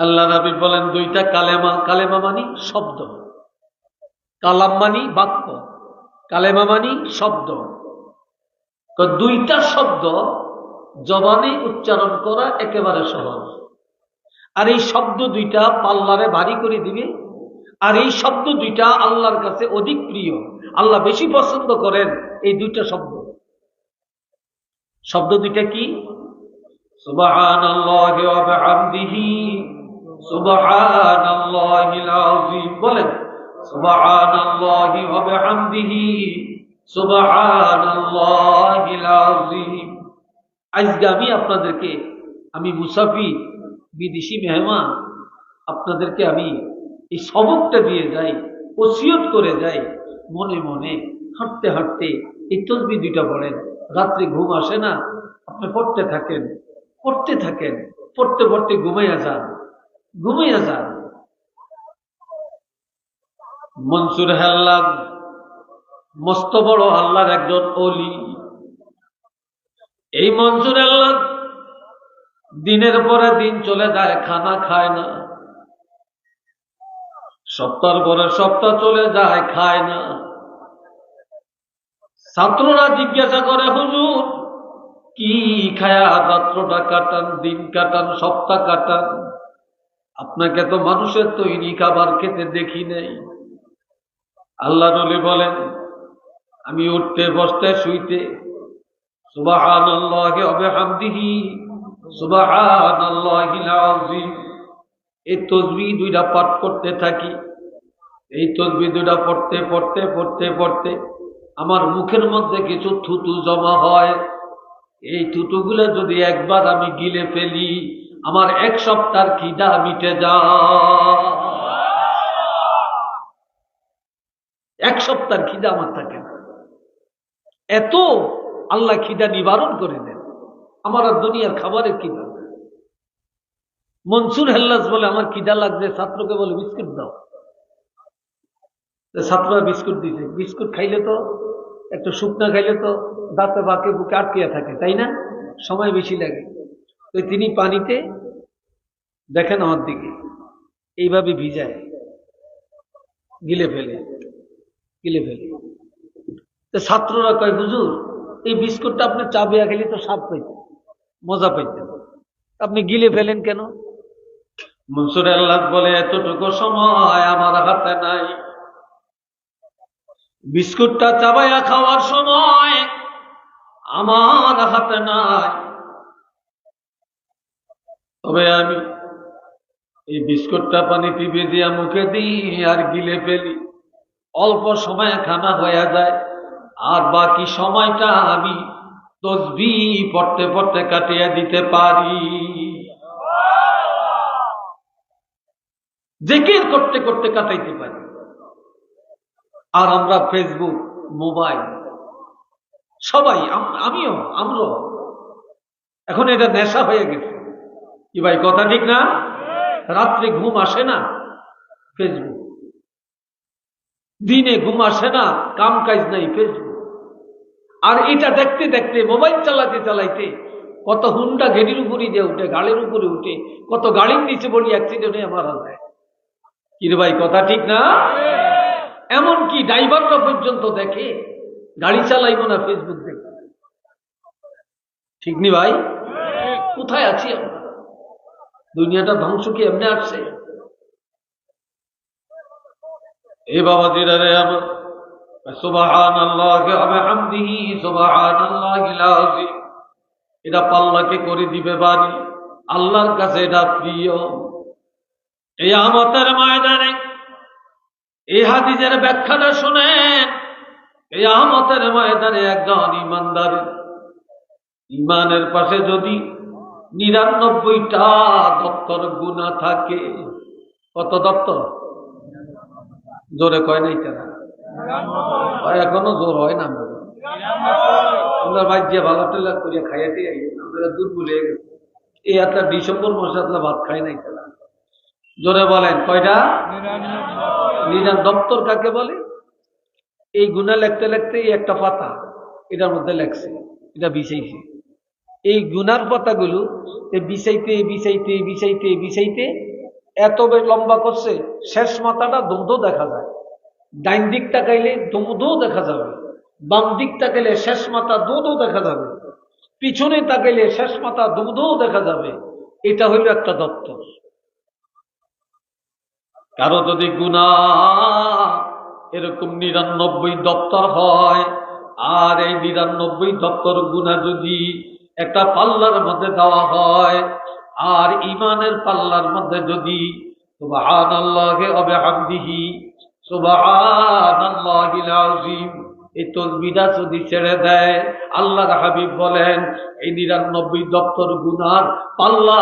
আল্লাহ নবী বলেন দুইটা কালেমা কালেমা মানি শব্দ। কালাম মানি বাক্য, কালেমা মানি শব্দ। তো দুইটা শব্দ জবানে উচ্চারণ করা একেবারে সহজ। আর এই শব্দ দুইটা পাল্লারে ভারী করে দিবে। আর এই শব্দ দুইটা আল্লাহর কাছে অধিক প্রিয়। আল্লাহ বেশি পছন্দ করেন এই দুইটা শব্দ। শব্দ দুইটা কি? বলেন আজকে আমি আপনাদেরকে, আমি মুসাফি বিদেশি মেহমান, আপনাদেরকে আমি এই সবকটা দিয়ে যাই, ওসিয়ত করে যাই, মনে মনে হাঁটতে হাঁটতে এই তসবি দুইটা পড়েন। রাত্রে ঘুম আসে না, আপনি পড়তে থাকেন পড়তে থাকেন, পড়তে পড়তে ঘুমাইয়া যান। ঘুমাইয়া যান মনসুর হেল্লাদ, মস্ত বড় আল্লাহর একজন অলি এই মনসুর আল্লাহ দিনের পরে দিন চলে যায়, খানা খায় না। সপ্তাহ পরে সপ্তাহ চলে যায়, খায় না। ছাত্ররা জিজ্ঞাসা করে, হুজুর, কি খায়া রাত্রটা কাটান, দিন কাটান, সপ্তাহ কাটান? আপনাকে তো মানুষের তৈরি খাবার খেতে দেখি নেই। আল্লাহ নলি বলেন, আমি উঠতে, বসতে, শুইতে সুবাহান হামদিহি সুবাহান এই তসবি দুইটা পাঠ করতে থাকি। এই তসবি দুইটা পড়তে পড়তে পড়তে পড়তে আমার মুখের মধ্যে কিছু থুতু জমা হয়। এই থুতুগুলো যদি একবার আমি গিলে ফেলি আমার এক সপ্তাহ খিদা মিটে যা এক সপ্তাহ খিদা আমার থাকে এত আল্লাহ খিদা নিবারণ করে দেন। আমার আর দুনিয়ার খাবারের কি দরকার মনসুর হেল্লাস বলে, আমার খিদা লাগছে, ছাত্রকে বলে, বিস্কুট দাও। ছাত্ররা বিস্কুট দিছে। বিস্কুট খাইলে তো, একটু শুকনা খাইলে তো দাঁতে বাকে বুকে আটকিয়া থাকে, তাই না? সময় বেশি লাগে। তো তিনি পানিতে দেখেন আমার দিকে। এইভাবে ভিজায়। গিলে ফেলে। গিলে ফেলে। তো ছাত্ররা কয়, হুজুর, এই বিস্কুটটা আপনি চাবিয়া খেলে তো স্বাদ পাইতেন, মজা পাইতেন। আপনি গিলে ফেলেন কেন? মনসুর আল্লাহ বলে, এতটুকু সময় আমার হাতে নাই। বিস্কুটটা চাবাইয়া খাওয়ার সময় আমার হাতে নাই। তবে আমি এই বিস্কুটটা পানিতে বেজিয়া মুখে দিই আর গিলে ফেলি। অল্প সময়ে খানা হয়ে যায়, আর বাকি সময়টা আমি তসবি পড়তে পড়তে কাটিয়ে দিতে পারি। জেকের করতে করতে কাটাইতে পারি। আর আমরা ফেসবুক, মোবাইল, সবাই, আম- আমিও, আমরাও। এখন এটা নেশা হয়ে গেছে। কি ভাই কথা ঠিক না? রাত্রে ঘুম আসে না ফেসবুক দিনে ঘুম আসে না, কাম কাজ নাই ফেসবুক আর এটা দেখতে দেখতে, মোবাইল চালাতে চালাইতে কত হুন্ডা ঘেরির উপরে দিয়ে উঠে গাড়ির উপরে উঠে, কত গাড়ির নিচে বলি অ্যাক্সিডেন্টে মারা যায় কিরে ভাই, কথা ঠিক না? এমন কি ড্রাইভাররা পর্যন্ত দেখে, গাড়ি চালাইব না ফেসবুক দেখে। ঠিক নি ভাই? কোথায় আছি আমরা? দুনিয়াটা ধ্বংস কি এমনি আসছে? এ বাবা দিরা রে আমার এটা পাল্লাকে করে দিবে বাড়ি আল্লাহর কাছে এটা প্রিয়। এই আমতের ময়দানে, এই হাদিজের ব্যাখ্যাটা শুনেন এই আমতের ময়দানে একজন ইমানদার, ইমানের পাশে যদি নিরানব্বইটা দপ্তর গুণা থাকে। কত দপ্তর? জোরে কয় নাই তারা এখনও জোর হয় না। আমরা ভাই যে ভালো টেলা করিয়া খাইয়াতে দুধ ভুলে এই একটা ডিসেম্বর মাসে ভাত খাই নাই তারা জোরে বলেন, কয়টা? নিজাম দপ্তর কাকে বলে? এই গুণা লিখতে লিখতে এই একটা পাতা, এটার মধ্যে লেখছে, এটা বিছাইছে এই গুনার পাতাগুলো এ বিছাইতে বিছাইতে বিছাইতে বিছাইতে এত লম্বা করছে, শেষ মাথাটা দুধও দেখা যায়। ডাইন দিক তাকাইলে দুধও দেখা যাবে। বাম দিক তাকাইলে শেষ মাথা দুধও দেখা যাবে। পিছনে তাকাইলে শেষ মাথা দুধও দেখা যাবে। এটা হইল একটা দপ্তর কারও যদি গুণা এরকম নিরানব্বই দপ্তর হয়, আর এই নিরানব্বই দপ্তর গুণা যদি একটা পাল্লার মধ্যে দেওয়া হয়। আর ইমানের পাল্লার মধ্যে যদি সুবাহান আল্লাহে অবে হামদিহি সুবাহান আল্লাহিল আজিম এই তসবিটা যদি ছেড়ে দেয় আল্লাহর হাবিব বলেন এই নিরানব্বই দপ্তর গুনার পাল্লা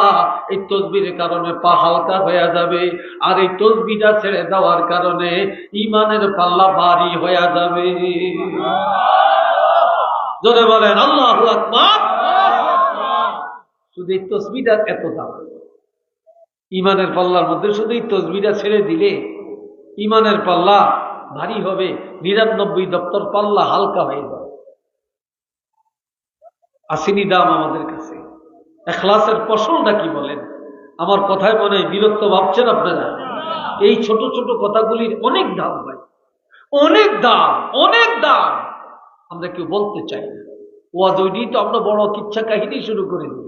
এই তসবির কারণে পা হালকা হয়ে যাবে। আর এই তসবিটা ছেড়ে দেওয়ার কারণে ইমানের পাল্লা ভারী হয়ে যাবে। জোরে বলেন আল্লাহ আকবার। শুধু এই তসবিটার এত দাম। ইমানের পাল্লার মধ্যে শুধু এই তসবিটা ছেড়ে দিলে ইমানের পাল্লা ভারী হবে, নিরানব্বই দপ্তর পাল্লা হালকা হয়ে যাবে। আসেনি দাম আমাদের কাছে। এখলাসের ফসলটা কি বলেন? আমার কথায় মনে হয় বিরক্ত ভাবছেন আপনারা। এই ছোট ছোট কথাগুলির অনেক দাম ভাই। অনেক দাম অনেক দাম। আমরা কেউ বলতে চাই না। ওয়াজ ওইটি তো আমরা বড় কিচ্ছা কাহিনী শুরু করে দিব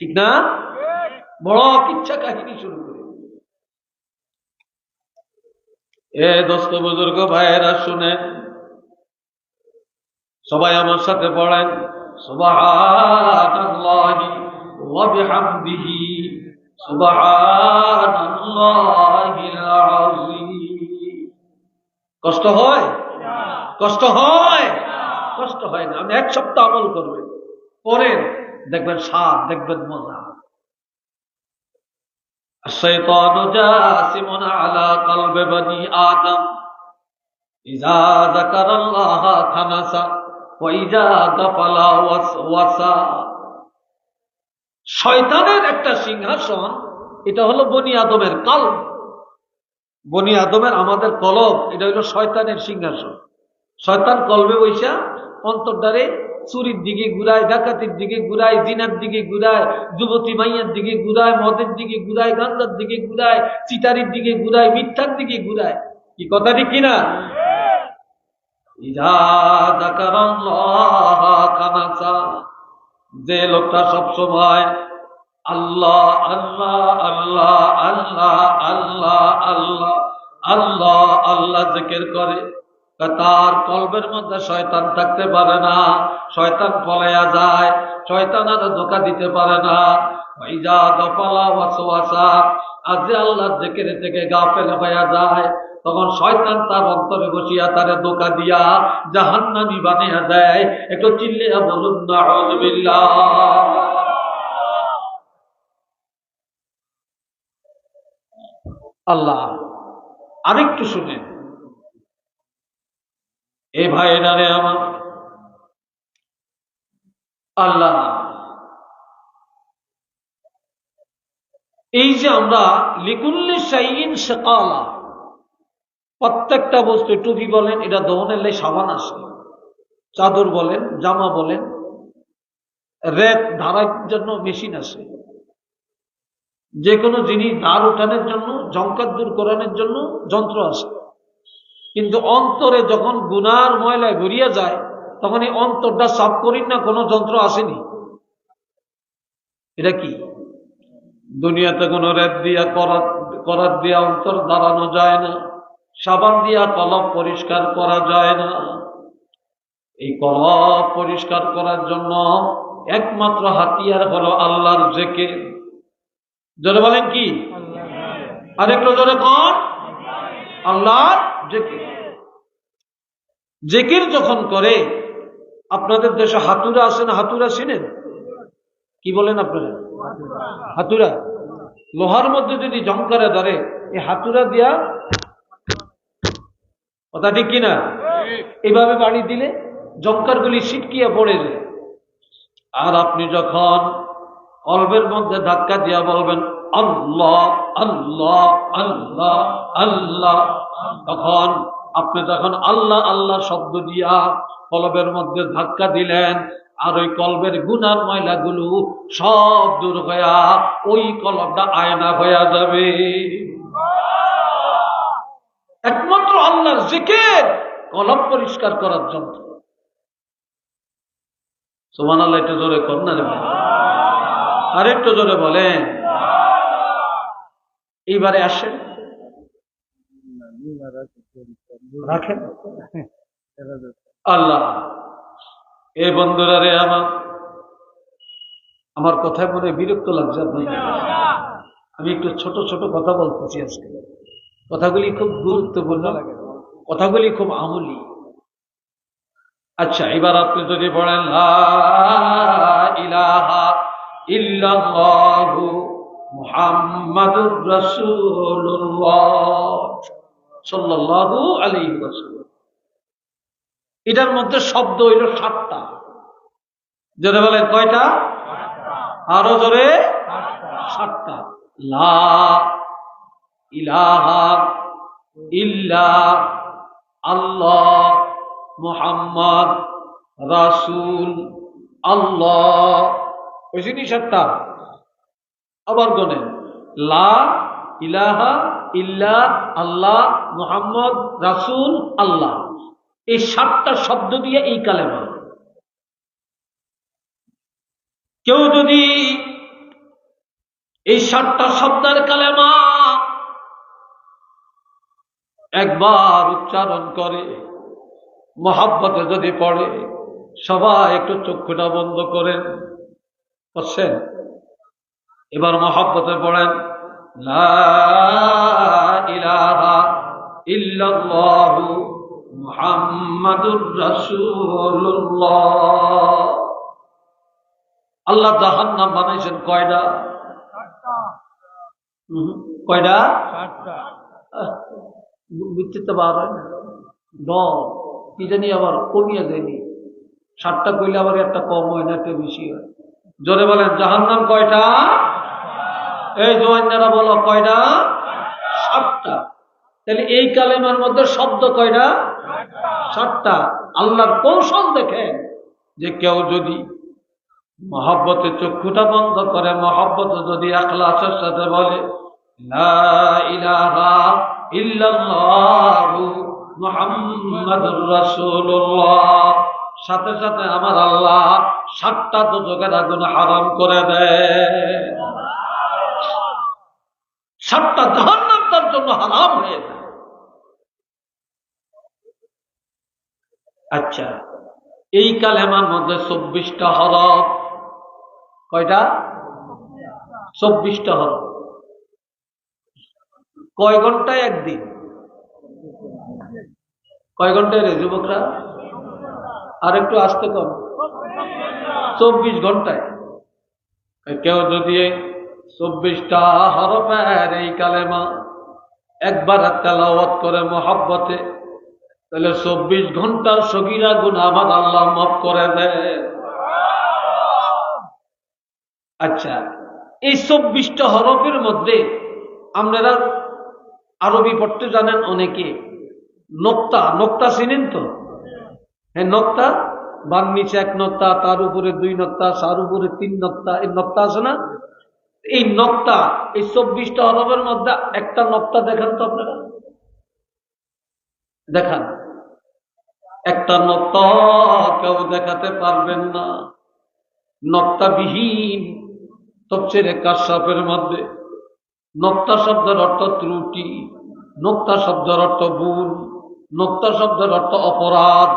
ঠিক না? বড় কিচ্ছা কাহিনী শুরু করে। এ দোস্ত বুজুর্গ ভাইয়েরা শুনে সবাই আমার সাথে পড়েন। সুবহানাল্লাহি ওয়া বিহামদিহি। সুবহানাল্লাহিল আযীম কষ্ট হয়? কষ্ট হয়? কষ্ট হয় না। আপনি এক সপ্তাহ আমল করবেন। পরেন দেখবেন স্বাদ দেখবেন মজা الشيطان جاسم على قلب بني آدم إذا ذكر الله خنس وإذا غفل وسوسا শয়তানের একটা সিংহাসন এটা হলো বনি আদমের কাল বনি আদমের আমাদের কলব এটা হলো শয়তানের সিংহাসন শয়তান কলবে বৈশা অন্তর্দ্বারে চুরির দিকে ঘুরায়, ডাকাতির দিকে ঘুরায়, জিনার দিকে ঘুরায়, যুবতী মাইয়ার দিকে ঘুরায়, মদের দিকে ঘুরায়, গান্ধার দিকে ঘুরায় চিটারির দিকে ঘুরায়, মিথ্যার দিকে ঘুরায়। কি কথা ঠিক কিনা? যে লোকটা সব সময় আল্লাহ আল্লাহ আল্লাহ আল্লাহ আল্লাহ আল্লাহ আল্লাহ আল্লাহ জিকির করে। তার কলবের মধ্যে শয়তান থাকতে পারে না। শয়তান পলাইয়া যায়, শয়তান আর ধোকা দিতে পারে না। ওইজা দপালা ওয়াসওয়াসা আজ আল্লাহর জিকির থেকে গাফেল হয়ে যায়, তখন শয়তান তার অন্তরে বসিয়া তারে ধোকা দিয়া জাহান্নামি বানিয়ে দেয়। একটু চিল্লিয়া বলুন না আল্লাহ, আরেকটু শুনেন। এ ভাইরারে আমার আল্লাহ। এই যে আমরা লিকুল্লি সাইন শেকালা, প্রত্যেকটা বস্তু টুপি বলেন? এটা দহনের লাই সাবান আসে চাদর বলেন, জামা বলেন রেত ধারার জন্য মেশিন আসে। যে কোনো জিনিস ধার উঠানোর জন্য জঙ্কার দূর করানোর জন্য যন্ত্র আসে। কিন্তু অন্তরে যখন গুনার ময়লায় গড়িয়া যায়, তখন এই অন্তরটা সাফ করি না কোনো যন্ত্র আসেনি। এটা কি? দুনিয়াতে কোনো রেত দিয়া, করাত দিয়া অন্তর দাঁড়ানো যায় না। সাবান দিয়া কলব পরিষ্কার করা যায় না। এই কলব পরিষ্কার করার জন্য একমাত্র হাতিয়ার হলো আল্লাহর জেকে জোরে বলেন কি? আরেকটু জোরে কন। আল্লাহর জেকির। জেকির যখন করে, আপনাদের দেশে হাতুরা আছে না হাতুরা চিনেন? কি বলেন আপনারা? হাতুরা? লোহার মধ্যে যদি জঙ্কারে ধরে এই হাতুরা দিয়া কথা ঠিক কিনা এইভাবে বাড়ি দিলে জঙ্কারগুলি ছিটকিয়া পড়ে যায়। আর আপনি যখন কলবের মধ্যে ধাক্কা দিয়া বলবেন আল্লাহ আল্লাহ আল্লাহ আল্লাহ। তখন আপনি যখন আল্লাহ আল্লাহ শব্দ দিয়া কলবের মধ্যে ধাক্কা দিলেন, আর ওই কলবের গুনার ময়লাগুলো সব দূর হইয়া ওই কলবটা আয়না হইয়া যাবে। একমাত্র আল্লাহর জিকির কলব পরিষ্কার করার যন্ত্র। সোমান আল্লাহ একটু জোরে কর না রে ভাই। আর একটু জোরে বলেন। এইবারে আসেন। রাখেন। আল্লাহ। এ বন্ধুরা রে আমার আমার কথায় মনে বিরক্ত লাগছে আমি একটু ছোট ছোট কথা বলতেছি আজকে। কথাগুলি খুব গুরুত্বপূর্ণ, কথাগুলি খুব আমলি। আচ্ছা এবার আপনি যদি বলেন ইলাহা ইল্লাল্লাহু মুহাম্মাদুর এটার মধ্যে শব্দ হইল সাতটা। জোরে বলেন, কয়টা? আরও জোরে? সাতটা। লা ইলাহা ইল্লা আল্লাহ মুহাম্মদ রাসূল আল্লাহ। ওই নি সাতটা? আবার গনেন লা ইলাহা ইল্লা আল্লাহ মুহাম্মদ রাসূল আল্লাহ। এই সাতটা শব্দ দিয়ে এই কালেমা। কেউ যদি এই সাতটা শব্দের কালেমা একবার উচ্চারণ করে, মহাব্বতে যদি পড়ে, সবাই একটু চক্ষুটা বন্ধ করেন। করছেন এবার মহাব্বতে পড়েন ইল্লাল্লাহু মুহাম্মাদুর রাসূলুল্লাহ। আল্লাহ জাহান্নাম বানাইছেন কয়টা? কয়টা? বুঝতে তো বার হয় না। দল কি জানি আবার কমিয়ে দেয়নি। সাতটা কইলে আবার একটা কম হয় না একটা বেশি হয়। জোরে বলেন জাহান্নাম কয়টা? এই জোয়ান্নারা বলো কয়টা? সাতটা। তাহলে এই কালেমার মধ্যে শব্দ কয়টা? সাতটা। আল্লাহর কৌশল দেখেন যে কেউ যদি মহব্বতে চক্ষুটা বন্ধ করে, মহব্বতে যদি একলাসের সাথে বলে সাথে সাথে আমার আল্লাহ সাতটা দুজকের আগুন হারাম করে দেয়। সাতটা জাহান্নাম তার জন্য হারাম হয়ে যায়। আচ্ছা এই কালেমার মধ্যে চব্বিশটা হরফ কয়টা? চব্বিশটা হরফ কয় ঘন্টায় একদিন? কয় ঘন্টায় রে যুবকরা? আর একটু আসতে কম। চব্বিশ ঘন্টায়। কেউ যদি চব্বিশটা হরফের এই কালেমা একবার তেলাওয়াত করে মহাব্বতে। তাহলে চব্বিশ ঘণ্টার সগিরা গুণ আমার আল্লাহ মাফ করে দেয় আচ্ছা এই চব্বিশটা হরফের মধ্যে আপনারা আরবি পড়তে জানেন অনেকে। নক্তা নক্তা চিনেন তো? হ্যাঁ নক্তা বান নিচে এক নক্তা, তার উপরে দুই নক্তা তার উপরে তিন নক্তা, এই নক্তা আছে না? এই নক্তা এই চব্বিশটা হরফের মধ্যে একটা নক্তা দেখান তো আপনারা। দেখান। একটা নক্তা কেউ দেখাতে পারবেন না। নক্তাবিহীন তফসিরে কাশ্যাপের মধ্যে। নক্তা শব্দের অর্থ ত্রুটি, নক্তা শব্দের অর্থ ভুল, নক্তা শব্দের অর্থ অপরাধ।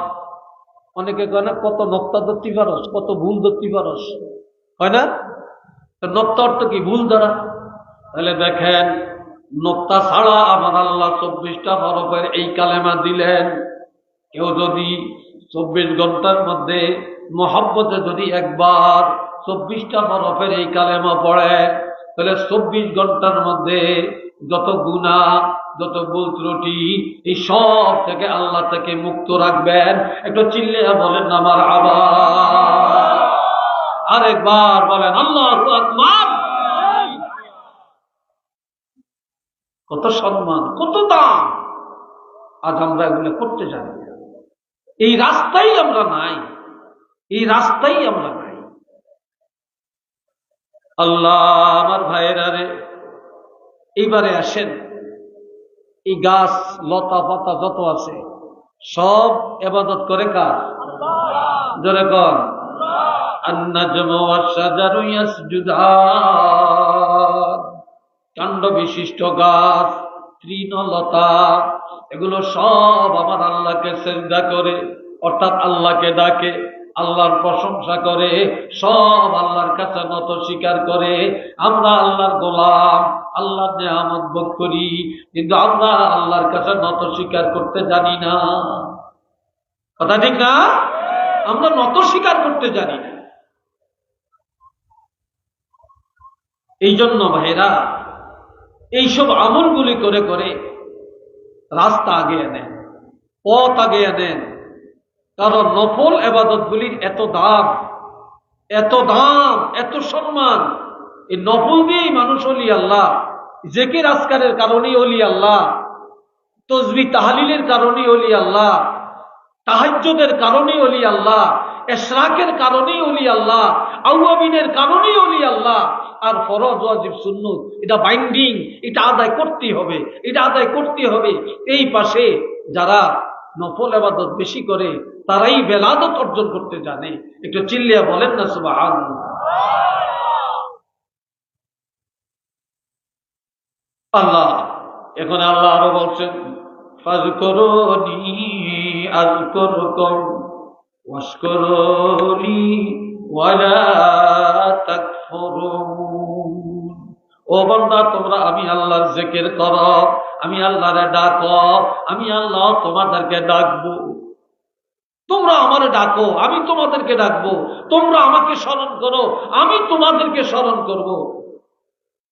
অনেকে কয় না, কত নক্তা ধরতে পারস, কত ভুল ধরতে পারস। হয় না? নক্তা অর্থ কি? ভুল দ্বারা তাহলে দেখেন, নক্তা ছাড়া আমার আল্লাহ চব্বিশটা হরফের এই কালেমা দিলেন। কেউ যদি চব্বিশ ঘণ্টার মধ্যে মহাব্বতে যদি একবার চব্বিশটা হরফের এই কালেমা পড়ে, তাহলে চব্বিশ ঘণ্টার মধ্যে যত গুণা যত ভুল ত্রুটি, এই সব থেকে আল্লাহ থেকে মুক্ত রাখবেন। একটু চিল্লে বলেন আমার আবার আরেকবার বলেন আল্লাহ আকবার। কত সম্মান কত দাম। আজ আমরা এগুলো করতে জানি এই রাস্তাই আমরা নাই। এই রাস্তাই আমরা নাই। আল্লাহ আমার ভাইয়েরা রে এইবারে আসেন। এই গাছ লতা পাতা যত আছে সব এবাদত করে কার? জোরে কর النجم والشجر يسجدان কাণ্ড বিশিষ্ট গাছ তৃণলতা এগুলো সব আমার আল্লাহকে শ্রদ্ধা করে অর্থাৎ আল্লাহকে ডাকে আল্লাহর প্রশংসা করে সব আল্লাহর কাছে নত স্বীকার করে আমরা আল্লাহর গোলাম আল্লাহর নেয়ামত ভোগ করি কিন্তু আমরা আল্লাহর কাছে নত স্বীকার করতে জানি না কথা ঠিক না আমরা নত স্বীকার করতে জানি না এই জন্য ভাইরা, এইসব আমলগুলি করে করে রাস্তা আগে নেন, পথ আগে নেন। কারণ নফল এবাদতগুলির এত দাম এত দাম, এত সম্মান। এই নফল দিয়েই মানুষ অলি আল্লাহ, জেকের আজকারের কারণেই অলি আল্লাহ, তসবি তাহালিলের কারণেই অলি আল্লাহ তাহাজ্যদের কারণেই অলি আল্লাহ, এশরাকের কারণেই অলি আল্লাহ, আউয়াবিনের কারণেই অলি আল্লাহ আর ফরজ, ওয়াজিব, সুন্নত, এটা বাইন্ডিং এটা আদায় করতেই হবে, এটা আদায় করতে হবে। এই পাশে যারা নফল আবাদত বেশি করে, তারাই বেলাদত অর্জন করতে জানে। একটু চিল্লিয়া বলেন না সুবাহান আল্লাহ, এখন আল্লাহ আরও বলছেন, ফাজকুরুনি, আযকুরকুম ওয়াশকুরুনি ওয়ালা তাকফুরুন। ও বান্দা, তোমরা আমি আল্লাহর জিকির করো, আমি আল্লাহরে ডাকো, আমি আল্লাহ তোমাদেরকে ডাকবো। তোমরা আমারে ডাকো, আমি তোমাদেরকে ডাকবো। তোমরা আমাকে স্মরণ করো, আমি তোমাদেরকে স্মরণ করব।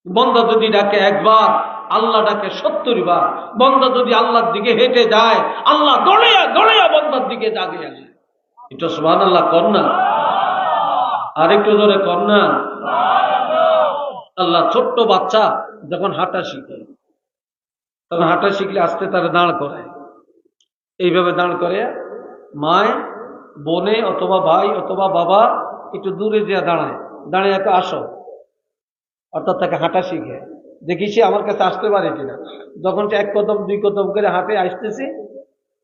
বন্দা যদি ডাকে একবার, আল্লাহ ডাকে সত্তর বার। বন্দা যদি আল্লাহর দিকে হেঁটে যায়, আল্লাহ দড়িয়া দড়িয়া বন্দার দিকে জাগে এটা সুবান আল্লাহ কর না। আরেকটু ধরে কর না। আল্লাহ ছোট্ট বাচ্চা যখন হাঁটা শিখে, তখন হাঁটা শিখলে আস্তে তারা দাঁড় করে এইভাবে দাঁড় করে, মায়, বোনে অথবা ভাই অথবা বাবা একটু দূরে যে দাঁড়ায়। দাঁড়িয়ে একটু আসো। অর্থাৎ তাকে হাঁটা শিখে। দেখি সে আমার কাছে আসতে পারে কিনা। যখন সে এক কদম, দুই কদম করে হাঁটে, আসতেছে,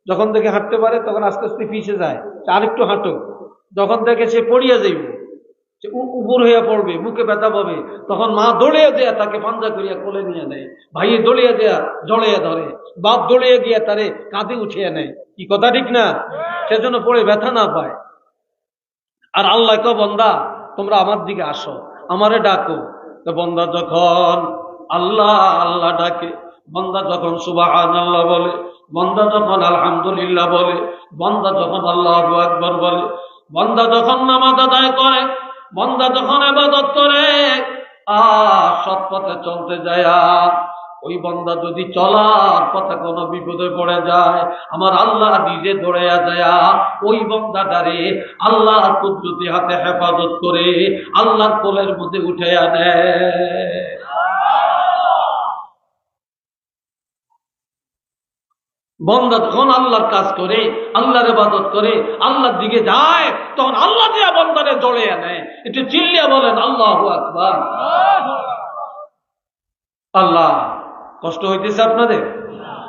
যখন দেখে হাঁটতে পারে, তখন আস্তে আস্তে পিছে যায়। আরেকটু হাঁটো যখন দেখে সে পড়িয়া যাইব উ- উপর হইয়া পড়বে মুখে ব্যথা পাবে। তখন মা দৌড়িয়া দেয়া তাকে পাঞ্জা করিয়া কোলে নিয়ে নেয়। ভাইয়ে দৌড়িয়া দেয়া জড়িয়া ধরে। বাপ দৌড়িয়া গিয়া তারে কাঁধে উঠিয়ে নেয়। কি কথা ঠিক না? সেজন্য পড়ে ব্যথা না পায়। আর আল্লাহ কো বন্দা, তোমরা আমার দিকে আসো, আমারে ডাকো। তো বন্দা যখন আল্লাহ আল্লাহ ডাকে, বন্দা যখন সুবাহান আল্লাহ বলে, বন্দা যখন আলহামদুলিল্লাহ বলে, বন্দা যখন আল্লাহ আকবর বলে, বন্দা যখন নামাজ আদায় করে বন্দা যখন আবাদত করে আ সৎ পথে চলতে যায় ওই বন্দা যদি চলার পথে কোনো বিপদে পড়ে যায়, আমার আল্লাহ নিজে দৌড়াইয়া যায় ওই বন্দাটারে আল্লাহ কুদরতি হাতে হেফাজত করে আল্লাহর কোলের মধ্যে উঠে আনে বন্দা তখন আল্লাহর কাজ করে, আল্লাহর ইবাদত করে, আল্লাহর দিকে যায়, তখন আল্লাহ দিয়া বন্দারে জড়ে আনে একটু চিল্লিয়া বলেন, আল্লাহ আকবার। আল্লাহ, কষ্ট হইতেছে আপনাদের?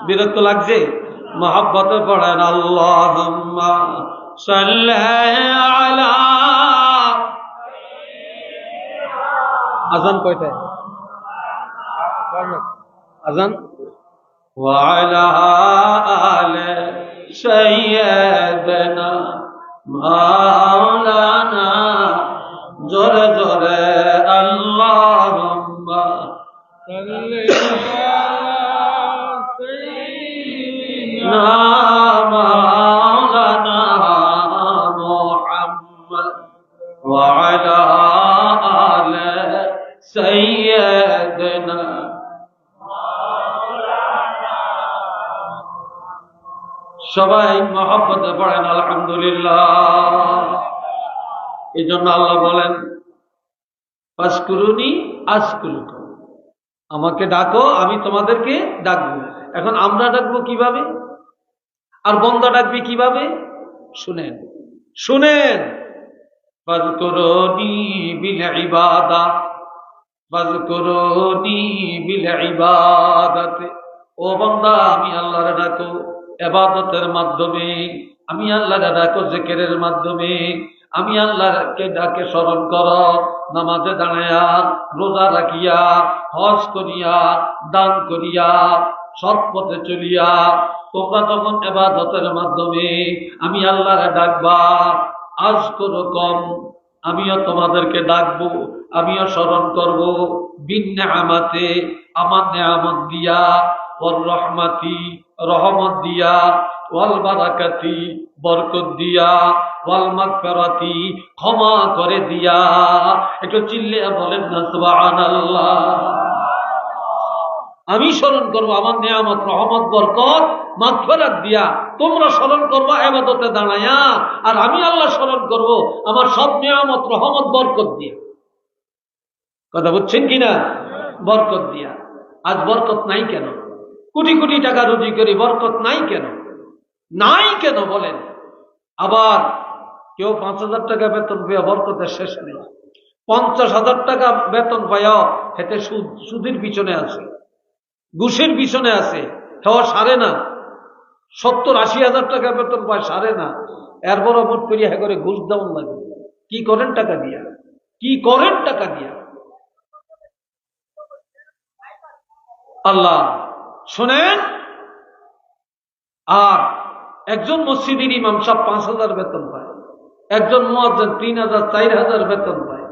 বিরক্ত লাগছে? মহাব্বতে পড়েন আল্লাহ আজান কয়টায়? আজান? وعلى آل سيدنا مولانا جر جر اللهم سيدنا সবাই মহাব্বতে পড়েন, আলহামদুলিল্লাহ। এই জন্য আল্লাহ বলেন পাসকুরুনি আসকুরুক আমাকে ডাকো, আমি তোমাদেরকে ডাকবো। এখন আমরা ডাকবো কীভাবে? আর বন্দা ডাকবে কীভাবে? শুনেন শুনেন। বিল বিল ও বান্দা, আমি আল্লাহর ডাকো। এবাদতের মাধ্যমে, আমি আল্লাহর ডাকো জিকিরের মাধ্যমে, আমি আল্লাহকে ডাকে স্মরণ কর, নামাজে দাঁড়াইয়া রোজা রাখিয়া, হজ করিয়া, দান করিয়া, সৎ পথে চলিয়া, তোমরা তখন এবাদতের মাধ্যমে, আমি আল্লাহরে ডাকবা। আজ কম, আমিও তোমাদেরকে ডাকবো, আমিও স্মরণ করব। বিন নেয়ামাতে, আমার নেয়ামত দিয়া রহমাতি দিয়া, ওয়াল বারাকাতি, বরকত দিয়া, ওয়াল মাগফিরাতি, ক্ষমা করে দিয়া। একটু চিল্লে বলেন না, সুবহানাল্লাহ। আমি স্মরণ করব আমার নিয়ামত, রহমত, বরকত, মাগফিরাত দিয়া। তোমরা স্মরণ করব এবাদতে দাঁড়ায়া। আর আমি আল্লাহ স্মরণ করব আমার সব নিয়ামত, রহমত, বরকত দিয়া। কথা বুঝছেন কিনা? বরকত দিয়া। আজ বরকত নাই কেন? কোটি কোটি টাকা রুজি করি, বরকত নাই কেন? নাই কেন বলেন? আবার কেউ পাঁচ হাজার টাকা বেতন পেয়ে বরকতের শেষ নেই। পঞ্চাশ হাজার টাকা বেতন পাইয়া হেতে সুদ সুদের পিছনে আছে, ঘুষের পিছনে আছে, হেওয়া সারে না। সত্তর আশি হাজার টাকা বেতন পায় সারে না। এরপর অমর করিয়া হ্যাঁ করে ঘুষ দেওয়ান লাগে। কি করেন টাকা দিয়া? কি করেন টাকা দিয়া? আল্লাহ শোনেন, আর একজন মসজিদের ইমাম সব পাঁচ হাজার বেতন পায়, একজন মোয়াজ্জেন তিন হাজার, চার হাজার বেতন পায়।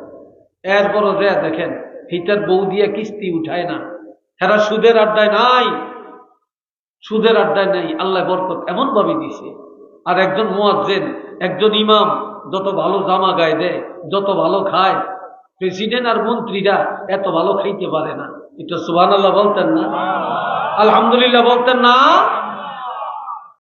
এরপরও যে দেখেন হিটার বউ দিয়ে কিস্তি উঠায় না। হেরা সুদের আড্ডায় নাই, সুদের আড্ডায় নাই, আল্লাহ বরকত এমন ভাবে দিছে। আর একজন মোয়াজ্জেন, একজন ইমাম, যত ভালো জামা গায়ে দেয়, যত ভালো খায়, প্রেসিডেন্ট আর মন্ত্রীরা এত ভালো খাইতে পারে না। এটা সুবান আল্লাহ বলতেন না? আলহামদুলিল্লাহ বলতেন না।